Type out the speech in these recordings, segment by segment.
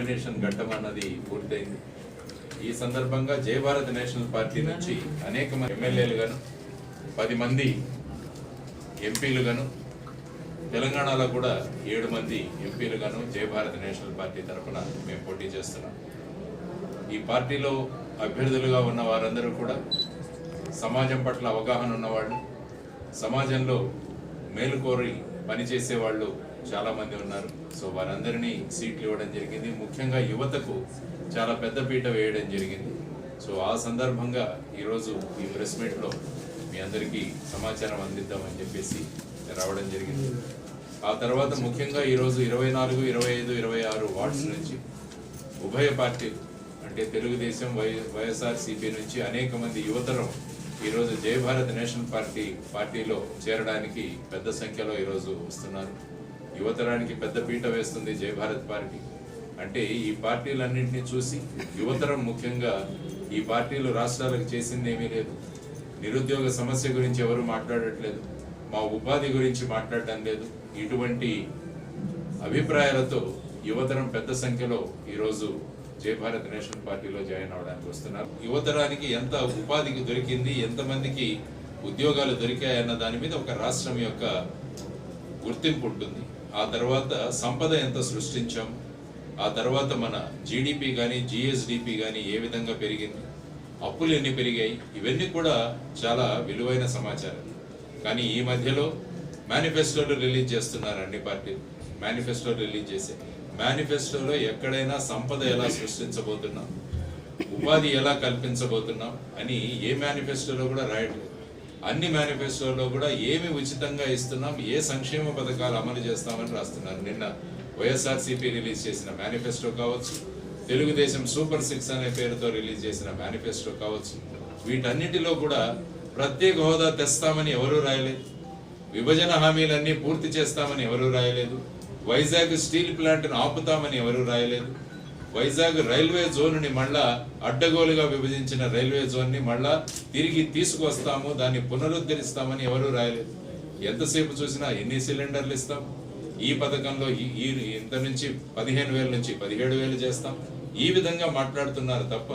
Nomination ఘట్టం అన్నది పూర్తయింది. ఈ సందర్భంగా జయ భారత్ నేషనల్ పార్టీ నుంచి అనేక మంది ఎమ్మెల్యేలుగాను పది మంది ఎంపీలుగాను తెలంగాణలో కూడా ఏడు మంది ఎంపీలుగాను జయ భారత్ నేషనల్ పార్టీ తరఫున మేము పోటీ చేస్తున్నాం. ఈ పార్టీలో అభ్యర్థులుగా ఉన్న వారందరూ కూడా సమాజం పట్ల అవగాహన ఉన్నవాళ్ళు సమాజంలో మేలుకోరి పనిచేసేవాళ్ళు చాలా మంది ఉన్నారు. సో వారందరినీ సీట్లు ఇవ్వడం జరిగింది. ముఖ్యంగా యువతకు చాలా పెద్ద పీట వేయడం జరిగింది. సో ఆ సందర్భంగా ఈరోజు ఈ ప్రెస్ మీట్లో మీ అందరికీ సమాచారం అందిద్దామని చెప్పేసి రావడం జరిగింది. ఆ తర్వాత ముఖ్యంగా ఈరోజు ఇరవై నాలుగు ఇరవై ఐదు ఇరవై ఆరు వార్డ్స్ నుంచి ఉభయ పార్టీలు అంటే తెలుగుదేశం వై వైఎస్ఆర్సీపీ నుంచి అనేక మంది యువతరం ఈరోజు జయ భారత్ నేషనల్ పార్టీ పార్టీలో చేరడానికి పెద్ద సంఖ్యలో ఈరోజు వస్తున్నారు. యువతరానికి పెద్ద పీట వేస్తుంది జయభారత్ పార్టీ. అంటే ఈ పార్టీలన్నింటినీ చూసి యువతరం ముఖ్యంగా ఈ పార్టీలు రాష్ట్రాలకు చేసింది ఏమీ లేదు. నిరుద్యోగ సమస్య గురించి ఎవరు మాట్లాడట్లేదు. మా ఉపాధి గురించి మాట్లాడడం లేదు. ఇటువంటి అభిప్రాయాలతో యువతరం పెద్ద సంఖ్యలో ఈరోజు జయ భారత్ నేషనల్ పార్టీలో జాయిన్ అవడానికి వస్తున్నారు. యువతరానికి ఎంత ఉపాధికి దొరికింది ఎంతమందికి ఉద్యోగాలు దొరికాయన్న దాని మీద ఒక రాష్ట్రం యొక్క గుర్తింపు ఉంటుంది. ఆ తర్వాత సంపద ఎంత సృష్టించాం? ఆ తర్వాత మన జీడిపి కానీ జిఎస్డిపి కానీ ఏ విధంగా పెరిగింది? అప్పులు ఎన్ని పెరిగాయి? ఇవన్నీ కూడా చాలా విలువైన సమాచారం. కానీ ఈ మధ్యలో మేనిఫెస్టోలు రిలీజ్ చేస్తున్నారు అన్ని పార్టీలు. మేనిఫెస్టో రిలీజ్ చేసే. మేనిఫెస్టోలో ఎక్కడైనా సంపద ఎలా సృష్టించబోతున్నాం? ఉపాధి ఎలా కల్పించబోతున్నాం? అని ఏ మేనిఫెస్టోలో కూడా రాయట్లేదు. అన్ని మేనిఫెస్టోలో కూడా ఏమి ఉచితంగా ఇస్తున్నాం ఏ సంక్షేమ పథకాలు అమలు చేస్తామని రాస్తున్నారు. నిన్న వైఎస్ఆర్సీపీ రిలీజ్ చేసిన మేనిఫెస్టో కావచ్చు తెలుగుదేశం సూపర్ సిక్స్ అనే పేరుతో రిలీజ్ చేసిన మేనిఫెస్టో కావచ్చు వీటన్నిటిలో కూడా ప్రత్యేక హోదా తెస్తామని ఎవరూ రాయలేదు. విభజన హామీలన్నీ పూర్తి చేస్తామని ఎవరూ రాయలేదు. వైజాగ్ స్టీల్ ప్లాంట్ను ఆపుతామని ఎవరూ రాయలేదు. వైజాగ్ రైల్వే జోన్ని మళ్ళా అడ్డగోలుగా విభజించిన రైల్వే జోన్ని మళ్ళా తిరిగి తీసుకొస్తాము దాన్ని పునరుద్ధరిస్తామని ఎవరూ రాయలేదు. ఎంతసేపు చూసినా ఎన్ని సిలిండర్లు ఇస్తాం? ఈ పథకంలో ఈ- ఈ ఇంత నుంచి పదిహేను వేల నుంచి పదిహేడు వేలు చేస్తాం. ఈ విధంగా మాట్లాడుతున్నారు తప్ప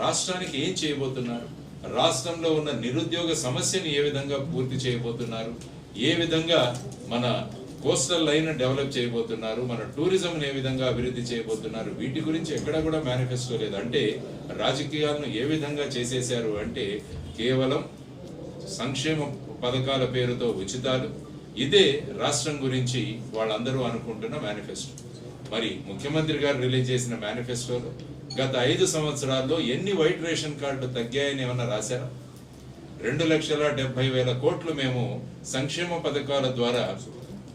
రాష్ట్రానికి ఏం చేయబోతున్నారు? రాష్ట్రంలో ఉన్న నిరుద్యోగ సమస్యని ఏ విధంగా పూర్తి చేయబోతున్నారు? ఏ విధంగా మన కోస్టల్ లైన్ డెవలప్ చేయబోతున్నారు మన టూరిజం ఏ విధంగా అభివృద్ధి చేయబోతున్నారు వీటి గురించి ఎక్కడ కూడా మేనిఫెస్టో లేదు. అంటే రాజకీయాలను ఏ విధంగా చేసేశారు అంటే కేవలం సంక్షేమ పథకాల పేరుతో ఉచితాలు. ఇదే రాష్ట్రం గురించి వాళ్ళందరూ అనుకుంటున్న మేనిఫెస్టో. మరి ముఖ్యమంత్రి గారు రిలీజ్ చేసిన మేనిఫెస్టోలో గత ఐదు సంవత్సరాల్లో ఎన్ని వైట్ రేషన్ కార్డులు తగ్గాయని ఏమన్నా రాశారా? రెండు లక్షల డెబ్బై వేల కోట్లు మేము సంక్షేమ పథకాల ద్వారా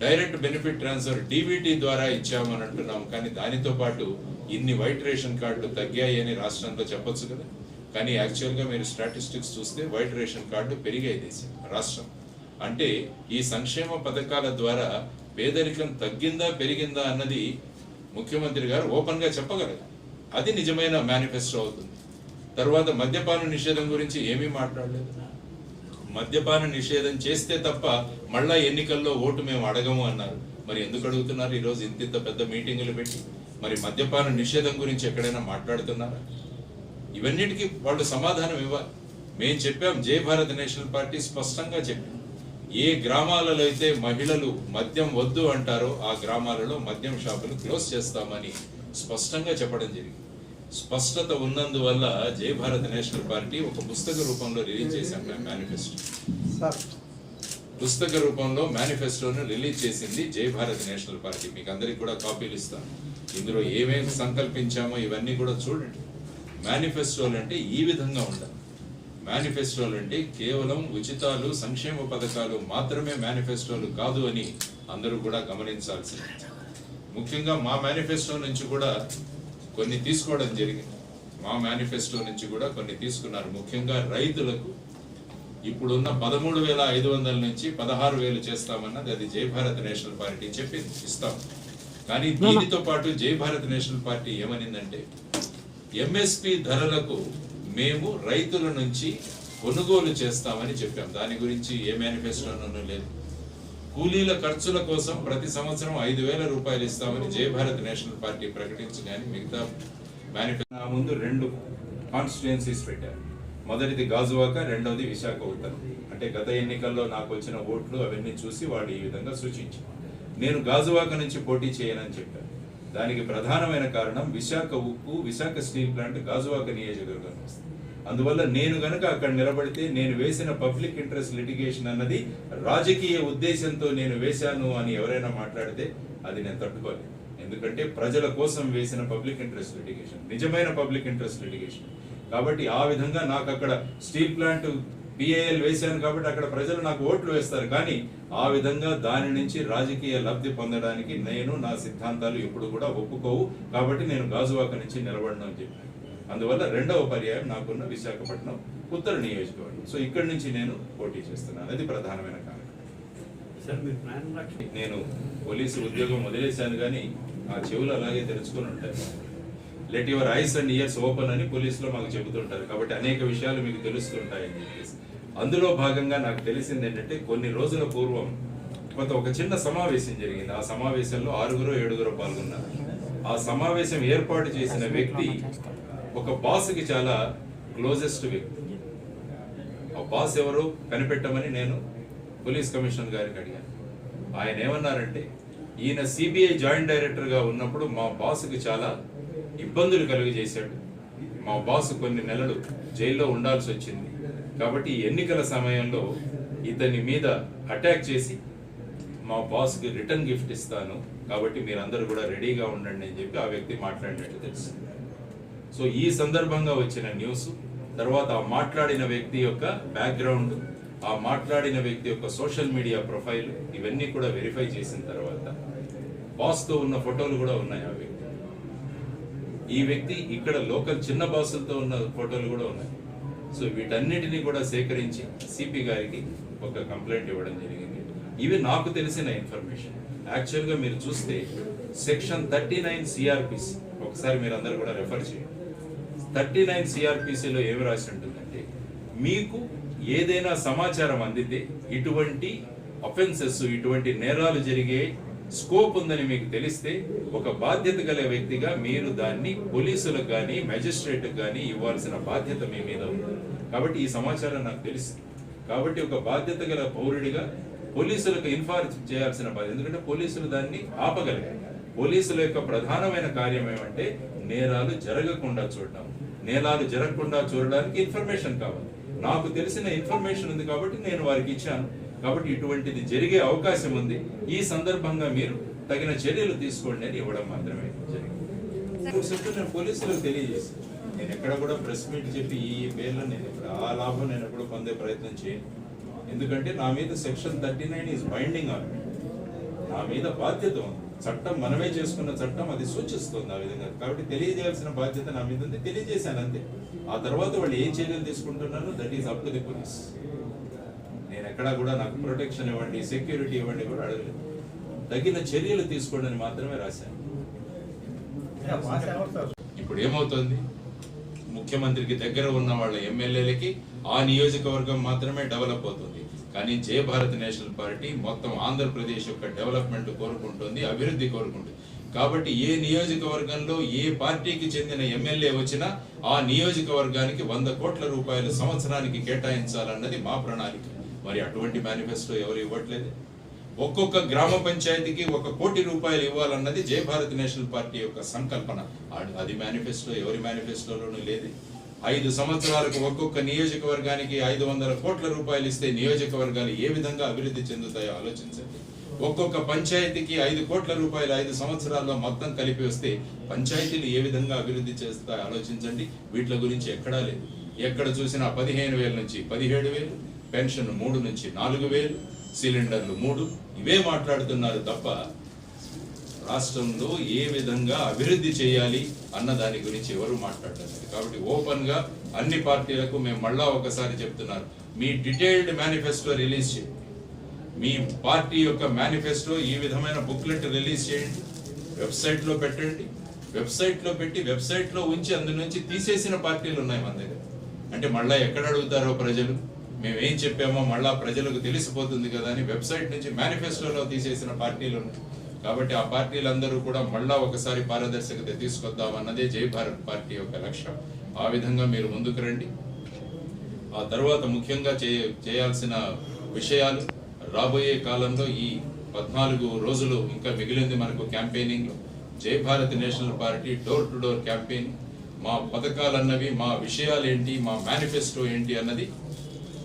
డైరెక్ట్ బెనిఫిట్ ట్రాన్స్ఫర్ డీబీటీ ద్వారా ఇచ్చామని అంటున్నాం కానీ దానితో పాటు ఇన్ని వైట్ రేషన్ కార్డులు తగ్గాయి అని రాష్ట్రంలో చెప్పొచ్చు కదా. కానీ యాక్చువల్గా మీరు స్టాటిస్టిక్స్ చూస్తే వైట్ రేషన్ కార్డు పెరిగాయి దేశం రాష్ట్రం. అంటే ఈ సంక్షేమ పథకాల ద్వారా పేదరికం తగ్గిందా పెరిగిందా అన్నది ముఖ్యమంత్రి గారు ఓపెన్గా చెప్పగలరు. అది నిజమైన మేనిఫెస్టో అవుతుంది. తర్వాత మద్యపాన నిషేధం గురించి ఏమీ మాట్లాడలేదు. మద్యపాన నిషేధం చేస్తే తప్ప మళ్ళా ఎన్నికల్లో ఓటు మేము అడగము అన్నారు. మరి ఎందుకు అడుగుతున్నారు? ఈరోజు ఇంత ఇంత పెద్ద మీటింగులు పెట్టి మరి మద్యపాన నిషేధం గురించి ఎక్కడైనా మాట్లాడుతున్నారా? ఇవన్నిటికీ వాళ్ళు సమాధానం ఇవ్వాలి. మేము చెప్పాం జై భారత్ నేషనల్ పార్టీ స్పష్టంగా చెప్పాం. ఏ గ్రామాలలో అయితే మహిళలు మద్యం వద్దు అంటారో ఆ గ్రామాలలో మద్యం షాపులు క్లోజ్ చేస్తామని స్పష్టంగా చెప్పడం జరిగింది. స్పష్టత ఉన్నందువల్ల జై భారత్ నేషనల్ పార్టీ ఒక పుస్తక రూపంలో రిలీజ్ చేశాం మేము మేనిఫెస్టో పుస్తక రూపంలో మేనిఫెస్టోను రిలీజ్ చేసింది జై భారత్ నేషనల్ పార్టీ. మీకు అందరికి కూడా కాపీలు ఇస్తాను ఇందులో ఏమేమి సంకల్పించామో ఇవన్నీ కూడా చూడండి. మేనిఫెస్టోలు అంటే ఈ విధంగా ఉండాలి. మేనిఫెస్టోలు అంటే కేవలం ఉచితాలు సంక్షేమ పథకాలు మాత్రమే మేనిఫెస్టోలు కాదు అని అందరూ కూడా గమనించాల్సింది. ముఖ్యంగా మా మేనిఫెస్టో నుంచి కూడా కొన్ని తీసుకోవడం జరిగింది. మా మేనిఫెస్టో నుంచి కూడా కొన్ని తీసుకున్నారు. ముఖ్యంగా రైతులకు ఇప్పుడున్న పదమూడు వేల ఐదు వందల నుంచి పదహారు వేలు చేస్తామన్నది అది జై భారత్ నేషనల్ పార్టీ చెప్పి ఇస్తాం. కానీ దీనితో పాటు జై భారత్ నేషనల్ పార్టీ ఏమనిందంటే ఎంఎస్పి ధరలకు మేము రైతుల నుంచి కొనుగోలు చేస్తామని చెప్పాం. దాని గురించి ఏ మేనిఫెస్టోనూ లేదు. కూలీల ఖర్చుల కోసం ప్రతి సంవత్సరం ఐదు వేల రూపాయలు ఇస్తామని జయభారత్ నేషనల్ పార్టీ ప్రకటించగానే మిగతా మేనిఫెస్టో ముందు రెండు కాన్స్టిట్యుయెన్సీస్ పెట్టారు. మొదటిది గాజువాక రెండవది విశాఖ ఉత్తరం. అంటే గత ఎన్నికల్లో నాకు వచ్చిన ఓట్లు అవన్నీ చూసి వాళ్ళు ఈ విధంగా సూచించారు నేను గాజువాక నుంచి పోటీ చేయనని చెప్పాను దానికి ప్రధానమైన కారణం విశాఖ ఉక్కు విశాఖ స్టీల్ ప్లాంట్ గాజువాక నియోజకవర్గం వస్తుంది. అందువల్ల నేను కనుక అక్కడ నిలబడితే నేను వేసిన పబ్లిక్ ఇంట్రెస్ట్ లిటిగేషన్ అన్నది రాజకీయ ఉద్దేశంతో నేను వేశాను అని ఎవరైనా మాట్లాడితే అది నేను తట్టుకోలేను ఎందుకంటే ప్రజల కోసం వేసిన పబ్లిక్ ఇంట్రెస్ట్ లిటిగేషన్ నిజమైన పబ్లిక్ ఇంట్రెస్ట్ లిటిగేషన్. కాబట్టి ఆ విధంగా నాకు అక్కడ స్టీల్ ప్లాంట్ పిఏఎల్ వేశాను కాబట్టి అక్కడ ప్రజలు నాకు ఓట్లు వేస్తారు. కానీ ఆ విధంగా దాని నుంచి రాజకీయ లబ్ధి పొందడానికి నేను నా సిద్ధాంతాలు ఎప్పుడు కూడా ఒప్పుకోవు. కాబట్టి నేను గాజువాక నుంచి నిలబడను అని చెప్పాను. అందువల్ల రెండవ పర్యాయం నాకున్న విశాఖపట్నం ఉత్తర నియోజకవర్గం. సో ఇక్కడి నుంచి నేను పోటీ చేస్తున్నాను. అది ప్రధానమైన కారణం. నేను పోలీసు ఉద్యోగం వదిలేశాను కానీ ఆ చెవులు అలాగే తెరుచుకొని ఉంటాయి. Let your eyes and ears open అని పోలీసులో మాకు చెబుతుంటారు. కాబట్టి అనేక విషయాలు మీకు తెలుస్తుంటాయని చెప్పేసి. అందులో భాగంగా నాకు తెలిసింది ఏంటంటే కొన్ని రోజుల పూర్వం కొంత ఒక చిన్న సమావేశం జరిగింది. ఆ సమావేశంలో ఆరుగురు ఏడుగురు పాల్గొన్నారు. ఆ సమావేశం ఏర్పాటు చేసిన వ్యక్తి ఒక బాస్కి చాలా క్లోజెస్ట్ వ్యక్తి. ఆ బాస్ ఎవరో కనిపెట్టమని నేను పోలీస్ కమిషనర్ గారికి అడిగాను. ఆయన ఏమన్నారంటే ఈయన సిబిఐ జాయింట్ డైరెక్టర్గా ఉన్నప్పుడు మా బాస్కి చాలా ఇబ్బందులు కలుగజేశాడు. మా బాస్ కొన్ని నెలలు జైల్లో ఉండాల్సి వచ్చింది. కాబట్టి ఈ ఎన్నికల సమయంలో ఇతని మీద అటాక్ చేసి మా బాస్కి రిటర్న్ గిఫ్ట్ ఇస్తాను. కాబట్టి మీరందరూ కూడా రెడీగా ఉండండి అని చెప్పి ఆ వ్యక్తి మాట్లాడినట్టు తెలుసు. సో ఈ సందర్భంగా వచ్చిన న్యూస్ తర్వాత ఆ మాట్లాడిన వ్యక్తి యొక్క బ్యాక్గ్రౌండ్ ఆ మాట్లాడిన వ్యక్తి యొక్క సోషల్ మీడియా ప్రొఫైల్ ఇవన్నీ కూడా వెరిఫై చేసిన తర్వాత బాస్తో ఉన్న ఫోటోలు కూడా ఉన్నాయి ఆ వ్యక్తి. ఈ వ్యక్తి ఇక్కడ లోకల్ చిన్న బాసులతో ఉన్న ఫోటోలు కూడా ఉన్నాయి. సో వీటన్నిటిని కూడా సేకరించి సిపి గారికి ఒక కంప్లైంట్ ఇవ్వడం జరిగింది. ఇవి నాకు తెలిసిన ఇన్ఫర్మేషన్ యాక్చువల్గా మీరు చూస్తే సెక్షన్ థర్టీ నైన్ సిఆర్పిసి ఒకసారి మీరు అందరు కూడా రెఫర్ చేయండి. థర్టీ నైన్ సిఆర్పిసిలో ఏమి రాసి ఉంటుందంటే మీకు ఏదైనా సమాచారం అందితే ఇటువంటి అఫెన్సెస్ ఇటువంటి నేరాలు జరిగే స్కోప్ ఉందని మీకు తెలిస్తే ఒక బాధ్యత గల వ్యక్తిగా మీరు దాన్ని పోలీసులకు కానీ మెజిస్ట్రేట్కి కానీ ఇవ్వాల్సిన బాధ్యత మీ మీద ఉంది. కాబట్టి ఈ సమాచారం నాకు తెలుసు. కాబట్టి ఒక బాధ్యత గల పౌరుడిగా పోలీసులకు ఇన్ఫార్మ్ చేయాల్సిన బాధ్యత ఎందుకంటే పోలీసులు దాన్ని ఆపగలిగారు పోలీసుల యొక్క ప్రధానమైన కార్యం ఏమంటే నేరాలు జరగకుండా చూడడం నేరాలు జరగకుండా చూడడానికి ఇన్ఫర్మేషన్ కావాలి. నాకు తెలిసిన ఇన్ఫర్మేషన్ ఉంది కాబట్టి నేను వారికి ఇచ్చాను. కాబట్టి ఇటువంటిది జరిగే అవకాశం ఉంది. ఈ సందర్భంగా మీరు తగిన చర్యలు తీసుకోండి అని ఇవ్వడం మాత్రమే జరిగింది. ఇప్పుడు నేను పోలీసులకు తెలియజేశాను. నేను ఎక్కడ కూడా ప్రెస్ మీట్ చెప్పి ఈ పేర్లు నేను ఇప్పుడు ఆ లాభం నేను ఎప్పుడు పొందే ప్రయత్నం చేయను. ఎందుకంటే నా మీద section thirty nine is binding on నా మీద బాధ్యత ఉంది. చట్టం మనమే చేసుకున్న చట్టం అది సూచిస్తుంది ఆ విధంగా. కాబట్టి తెలియజేయాల్సిన బాధ్యత నా మీద ఉంది. తెలియజేశాను అంతే. ఆ తర్వాత వాళ్ళు ఏం చర్యలు తీసుకుంటున్నారో that is up to the police నేను ఎక్కడా కూడా నాకు ప్రొటెక్షన్ ఇవ్వండి సెక్యూరిటీ ఇవ్వండి కూడా అడగలేదు. తగిన చర్యలు తీసుకోండి మాత్రమే రాశాను. ఇప్పుడు ఏమవుతుంది? ముఖ్యమంత్రికి దగ్గర ఉన్న వాళ్ళ ఎమ్మెల్యేలకి ఆ నియోజకవర్గం మాత్రమే డెవలప్ అవుతుంది. కానీ జయ భారత్ నేషనల్ పార్టీ మొత్తం ఆంధ్రప్రదేశ్ యొక్క డెవలప్మెంట్ కోరుకుంటుంది అభివృద్ధి కోరుకుంటుంది. కాబట్టి ఏ నియోజకవర్గంలో ఏ పార్టీకి చెందిన ఎమ్మెల్యే వచ్చినా ఆ నియోజకవర్గానికి వంద కోట్ల రూపాయలు సంవత్సరానికి కేటాయించాలన్నది మా ప్రణాళిక. మరి అటువంటి మేనిఫెస్టో ఎవరు ఇవ్వట్లేదు? ఒక్కొక్క గ్రామ పంచాయతీకి ఒక కోటి రూపాయలు ఇవ్వాలన్నది జయ భారత్ నేషనల్ పార్టీ యొక్క సంకల్పన. అది మేనిఫెస్టో ఎవరి మేనిఫెస్టోలోనూ లేదు. ఐదు సంవత్సరాలకు ఒక్కొక్క నియోజకవర్గానికి ఐదు వందల కోట్ల రూపాయలు ఇస్తే నియోజకవర్గాలు ఏ విధంగా అభివృద్ధి చెందుతాయో ఆలోచించండి. ఒక్కొక్క పంచాయతీకి ఐదు కోట్ల రూపాయలు ఐదు సంవత్సరాల్లో మొత్తం కలిపి వస్తే పంచాయతీలు ఏ విధంగా అభివృద్ధి చేస్తాయో ఆలోచించండి. వీటి గురించి ఎక్కడా లేదు. ఎక్కడ చూసినా పదిహేను వేల నుంచి పదిహేడు వేలు పెన్షన్ మూడు నుంచి నాలుగు వేలు సిలిండర్లు మూడు. ఇవే మాట్లాడుతున్నారు తప్ప రాష్ట్రంలో ఏ విధంగా అభివృద్ధి చేయాలి అన్న దాని గురించి ఎవరు మాట్లాడలేదు. కాబట్టి ఓపెన్గా అన్ని పార్టీలకు మేము మళ్ళా ఒకసారి చెప్తున్నారు. మీ డీటెయిల్డ్ మేనిఫెస్టో రిలీజ్ చేయండి. మీ పార్టీ యొక్క మేనిఫెస్టో ఈ విధమైన బుక్లెట్ రిలీజ్ చేయండి. వెబ్సైట్లో పెట్టండి. వెబ్సైట్లో పెట్టి వెబ్సైట్లో ఉంచి అందు నుంచి తీసేసిన పార్టీలు ఉన్నాయి మన దగ్గర. అంటే మళ్ళా ఎక్కడ అడుగుతారో ప్రజలు? మేము ఏం చెప్పామో మళ్ళా ప్రజలకు తెలిసిపోతుంది కదా అని వెబ్సైట్ నుంచి మేనిఫెస్టోలో తీసేసిన పార్టీలు ఉన్నాయి. కాబట్టి ఆ పార్టీలందరూ కూడా మళ్ళా ఒకసారి పారదర్శకత తీసుకొద్దాం అన్నదే జై భారత్ పార్టీ యొక్క లక్ష్యం. ఆ విధంగా మీరు ముందుకు రండి. ఆ తర్వాత ముఖ్యంగా చే- చేయాల్సిన విషయాలు రాబోయే కాలంలో ఈ పద్నాలుగు రోజులు ఇంకా మిగిలింది మనకు campaigning Jai Bharat national party door to door campaign మా పథకాలు అన్నవి మా విషయాలు ఏంటి మా మేనిఫెస్టో ఏంటి అన్నది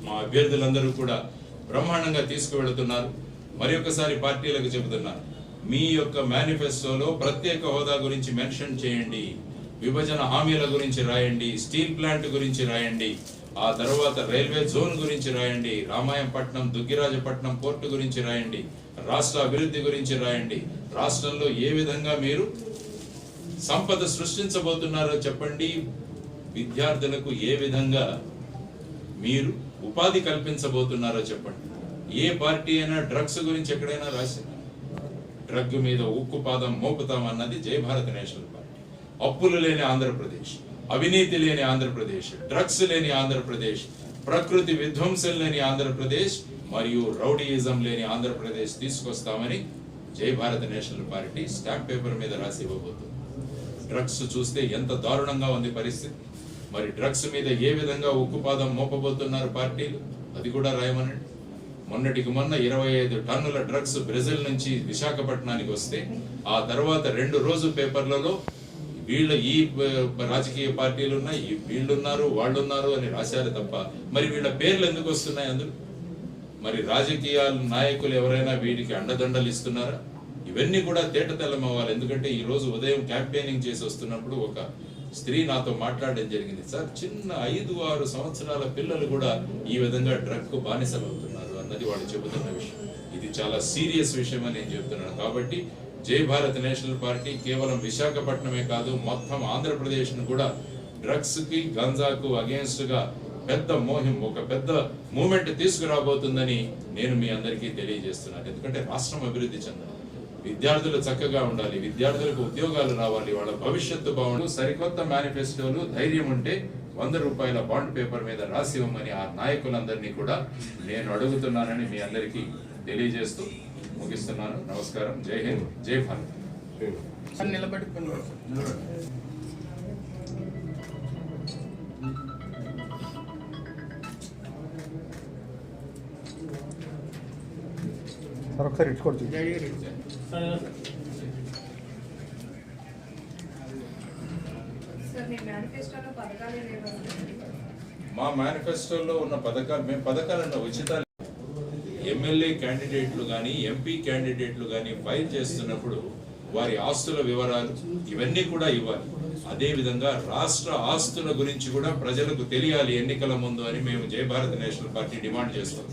మా అభ్యర్థులందరూ కూడా బ్రహ్మాండంగా తీసుకువెళుతున్నారు. మరి ఒకసారి పార్టీలకు చెబుతున్నారు. మీ యొక్క మేనిఫెస్టోలో ప్రత్యేక హోదా గురించి మెన్షన్ చేయండి. విభజన హామీల గురించి రాయండి. స్టీల్ ప్లాంట్ గురించి రాయండి. ఆ తర్వాత రైల్వే జోన్ గురించి రాయండి. రామాయంపట్నం దుగ్గిరాజపట్నం పోర్టు గురించి రాయండి. రాష్ట్ర అభివృద్ధి గురించి రాయండి. రాష్ట్రంలో ఏ విధంగా మీరు సంపద సృష్టించబోతున్నారో చెప్పండి. విద్యార్థులకు ఏ విధంగా మీరు ఉపాధి కల్పించబోతున్నారో చెప్పండి. ఏ పార్టీ అయినా డ్రగ్స్ గురించి ఎక్కడైనా రాసింది డ్రగ్ మీద ఉక్కు పాదం మోపుతాం జై భారత్ నేషనల్ పార్టీ. అప్పులు లేని ఆంధ్రప్రదేశ్ అవినీతి లేని ఆంధ్రప్రదేశ్ డ్రగ్స్ లేని ఆంధ్రప్రదేశ్ ప్రకృతి విధ్వంసం లేని ఆంధ్రప్రదేశ్ మరియు రౌడీయిజం లేని ఆంధ్రప్రదేశ్ తీసుకొస్తామని Jai Bharat national party stamp paper మీద రాసి ఇవ్వబోతుంది. డ్రగ్స్ చూస్తే ఎంత దారుణంగా ఉంది పరిస్థితి. మరి డ్రగ్స్ మీద ఏ విధంగా ఉక్కుపాదం మోపబోతున్నారు పార్టీలు? అది కూడా రాయమనండి. మొన్నటికి మొన్న ఇరవై ఐదు టన్నుల డ్రగ్స్ బ్రెజిల్ నుంచి విశాఖపట్నానికి వస్తే ఆ తర్వాత రెండు రోజు పేపర్లలో వీళ్ళ ఈ రాజకీయ పార్టీలు ఉన్నాయి వీళ్ళున్నారు వాళ్ళున్నారు అని రాశారు తప్ప మరి వీళ్ళ పేర్లు ఎందుకు వస్తున్నాయి అందులో? మరి రాజకీయ నాయకులు ఎవరైనా వీటికి అండదండలు ఇస్తున్నారా? ఇవన్నీ కూడా తేటతెల్లం అవ్వాలి ఎందుకంటే ఈ రోజు ఉదయం క్యాంపెయినింగ్ చేసి వస్తున్నప్పుడు ఒక స్త్రీ నాతో మాట్లాడడం జరిగింది. సార్ చిన్న ఐదు ఆరు సంవత్సరాల పిల్లలు కూడా ఈ విధంగా డ్రగ్ బానిసలు అవుతున్నారు అన్నది వాళ్ళు చెబుతున్న విషయం. ఇది చాలా సీరియస్ విషయం అని నేను చెప్తున్నాను. కాబట్టి జై భారత్ నేషనల్ పార్టీ కేవలం విశాఖపట్నమే కాదు మొత్తం ఆంధ్రప్రదేశ్ను కూడా డ్రగ్స్కి గంజాకు అగేన్స్ట్గా పెద్ద మోహిం ఒక పెద్ద మూమెంట్ తీసుకురాబోతుందని నేను మీ అందరికీ తెలియజేస్తున్నాను. ఎందుకంటే రాష్ట్రం అభివృద్ధి చెందాలి. విద్యార్థులు చక్కగా ఉండాలి. విద్యార్థులకు ఉద్యోగాలు రావాలి. వాళ్ళ భవిష్యత్తు బాగుండు సరికొత్త మేనిఫెస్టోలు ధైర్యం ఉంటే వంద రూపాయల బాండ్ పేపర్ మీద రాసి ఇవ్వమని ఆ నాయకులందరినీ కూడా నేను అడుగుతున్నానని మీ అందరికీ తెలియజేస్తూ ముగిస్తున్నాను. నమస్కారం. జై హింద్. జై భారత్. సార్ ఒకసారి ఇచ్చుకోవచ్చు సార్ మా మేనిఫెస్టోలో ఉన్న పథకాలు మేము పథకాలన్న ఉచితాలు. ఎమ్మెల్యే క్యాండిడేట్లు కానీ ఎంపీ క్యాండిడేట్లు కానీ ఫైల్ చేస్తున్నప్పుడు వారి ఆస్తుల వివరాలు ఇవన్నీ కూడా ఇవ్వాలి. అదేవిధంగా రాష్ట్ర ఆస్తుల గురించి కూడా ప్రజలకు తెలియాలి ఎన్నికల ముందు అని మేము జయభారత్ నేషనల్ పార్టీ డిమాండ్ చేస్తాం.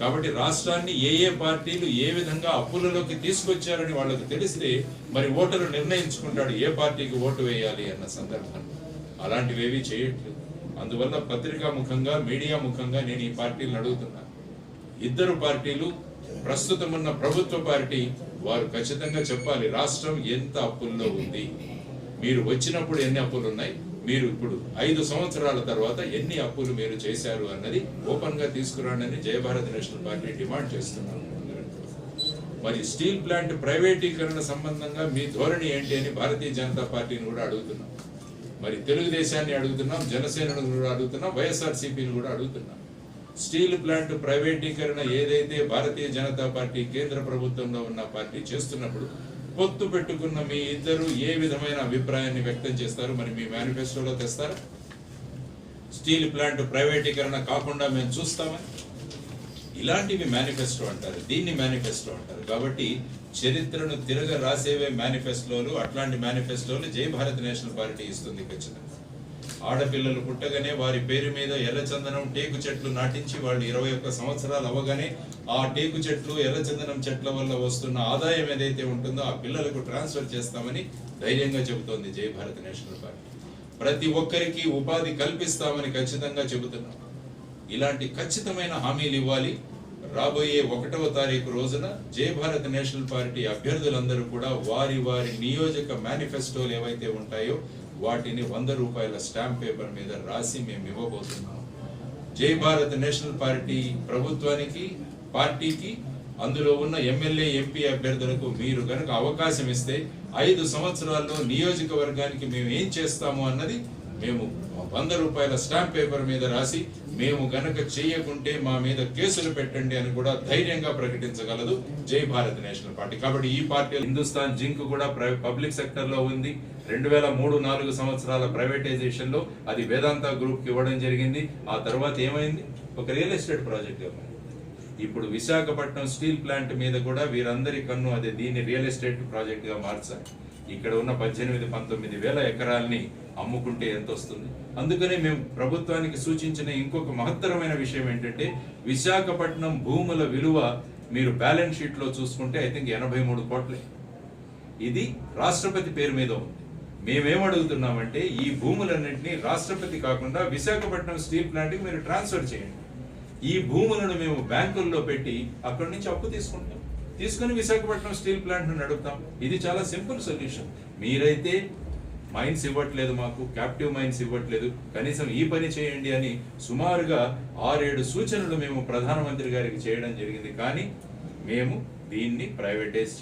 కాబట్టి రాష్ట్రాన్ని ఏ ఏ పార్టీలు ఏ విధంగా అప్పులలోకి తీసుకొచ్చారని వాళ్ళకు తెలిస్తే మరి ఓటరు నిర్ణయించుకుంటాడు ఏ పార్టీకి ఓటు వేయాలి అన్న సందర్భంలో అలాంటివేవి చేయట్లేదు. అందువల్ల పత్రికా ముఖంగా మీడియా ముఖంగా నేను ఈ పార్టీలను అడుగుతున్నాను ఇద్దరు పార్టీలు ప్రస్తుతం ఉన్న ప్రభుత్వ పార్టీ వారు ఖచ్చితంగా చెప్పాలి రాష్ట్రం ఎంత అప్పుల్లో ఉంది? మీరు వచ్చినప్పుడు ఎన్ని అప్పులు ఉన్నాయి మీరు ఇప్పుడు ఐదు సంవత్సరాల తర్వాత ఎన్ని అప్పులు మీరు చేశారు అన్నది ఓపెన్గా తీసుకురాండి జయభారత్ నేషనల్ పార్టీ డిమాండ్ చేస్తున్నారు. మరి స్టీల్ ప్లాంట్ ప్రైవేటీకరణ సంబంధంగా మీ ధోరణి ఏంటి అని భారతీయ జనతా పార్టీని కూడా అడుగుతున్నాం. మరి తెలుగుదేశాన్ని అడుగుతున్నాం జనసేనను కూడా అడుగుతున్నాం వైఎస్ఆర్సీపీని కూడా అడుగుతున్నాం. స్టీల్ ప్లాంట్ ప్రైవేటీకరణ ఏదైతే భారతీయ జనతా పార్టీ కేంద్ర ప్రభుత్వంలో ఉన్న పార్టీ చేస్తున్నప్పుడు పొత్తు పెట్టుకున్న మీ ఇద్దరు ఏ విధమైన అభిప్రాయాన్ని వ్యక్తం చేస్తారు? మరి మీ మేనిఫెస్టోలో తెస్తారా? స్టీల్ ప్లాంట్ ప్రైవేటీకరణ కాకుండా మేము చూస్తామని ఇలాంటివి మేనిఫెస్టో అంటారు దీన్ని మేనిఫెస్టో అంటారు. కాబట్టి చరిత్రను తిరగ రాసేవే మేనిఫెస్టోలు అట్లాంటి మేనిఫెస్టోలు జై భారత్ నేషనల్ పార్టీ ఇస్తుంది ఖచ్చితంగా. ఆడపిల్లలు పుట్టగానే వారి పేరు మీద ఎర్ర చందనం టేకు చెట్లు నాటించి వాళ్ళు ఇరవై ఒక్క సంవత్సరాలు అవ్వగానే ఆ టేకు చెట్లు ఎర్రచందనం చెట్ల వల్ల వస్తున్న ఆదాయం ఏదైతే ఉంటుందో ఆ పిల్లలకు ట్రాన్స్ఫర్ చేస్తామని ధైర్యంగా చెబుతోంది జై భారత్ నేషనల్ పార్టీ. ప్రతి ఒక్కరికి ఉపాధి కల్పిస్తామని ఖచ్చితంగా చెబుతున్నాం. ఇలాంటి ఖచ్చితమైన హామీలు ఇవ్వాలి. రాబోయే ఒకటవ తారీఖు రోజున జై భారత్ నేషనల్ పార్టీ అభ్యర్థులందరూ కూడా వారి వారి నియోజక మేనిఫెస్టోలు ఏవైతే ఉంటాయో వాటిని వంద రూపాయల స్టాంప్ పేపర్ మీద రాసి మేము ఇవ్వబోతున్నాం. జై భారత్ నేషనల్ పార్టీ ప్రభుత్వానికి పార్టీకి అందులో ఉన్న ఎమ్మెల్యే ఎంపీ అభ్యర్థులకు మీరు కనుక అవకాశం ఇస్తే ఐదు సంవత్సరాల్లో నియోజకవర్గానికి మేము ఏం చేస్తాము అన్నది మేము వంద రూపాయల స్టాంప్ పేపర్ మీద రాసి మేము గనక చేయకుంటే మా మీద కేసులు పెట్టండి అని కూడా ధైర్యంగా ప్రకటించగలదు జై భారత్ నేషనల్ పార్టీ. కాబట్టి ఈ పార్టీ హిందుస్థాన్ జింక్ కూడా పబ్లిక్ సెక్టర్లో ఉంది. రెండు వేల మూడు నాలుగు సంవత్సరాల ప్రైవేటైజేషన్లో అది వేదాంత గ్రూప్కి ఇవ్వడం జరిగింది. ఆ తర్వాత ఏమైంది? ఒక రియల్ ఎస్టేట్ ప్రాజెక్ట్ ఇప్పుడు విశాఖపట్నం స్టీల్ ప్లాంట్ మీద కూడా వీరందరి కన్ను అదే దీన్ని రియల్ ఎస్టేట్ ప్రాజెక్ట్గా మార్చాలి. ఇక్కడ ఉన్న పద్దెనిమిది పంతొమ్మిది వేల ఎకరాల్ని అమ్ముకుంటే ఎంత వస్తుంది అందుకనే మేము ప్రభుత్వానికి సూచించిన ఇంకొక మహత్తరమైన విషయం ఏంటంటే విశాఖపట్నం భూముల విలువ మీరు బ్యాలెన్స్ షీట్లో చూసుకుంటే ఐ థింక్ ఎనభై మూడు కోట్లే. ఇది రాష్ట్రపతి పేరు మీద ఉంది. మేమేమడుగుతున్నామంటే ఈ భూములన్నింటినీ రాష్ట్రపతి కాకుండా విశాఖపట్నం స్టీల్ ప్లాంట్కి మీరు ట్రాన్స్ఫర్ చేయండి. ఈ భూములను మేము బ్యాంకుల్లో పెట్టి అక్కడి నుంచి అప్పు తీసుకుంటాం. తీసుకుని విశాఖపట్నం స్టీల్ ప్లాంట్ను నడుపుతాం. ఇది చాలా సింపుల్ సొల్యూషన్. మీరైతే మైన్స్ ఇవ్వట్లేదు మాకు క్యాప్టివ్ మైన్స్ ఇవ్వట్లేదు. కనీసం ఈ పని చేయండి అని సుమారుగా ఆరేడు సూచనలు మేము ప్రధానమంత్రి గారికి చేయడం జరిగింది. కానీ మేము దీన్ని ప్రైవేటైజ్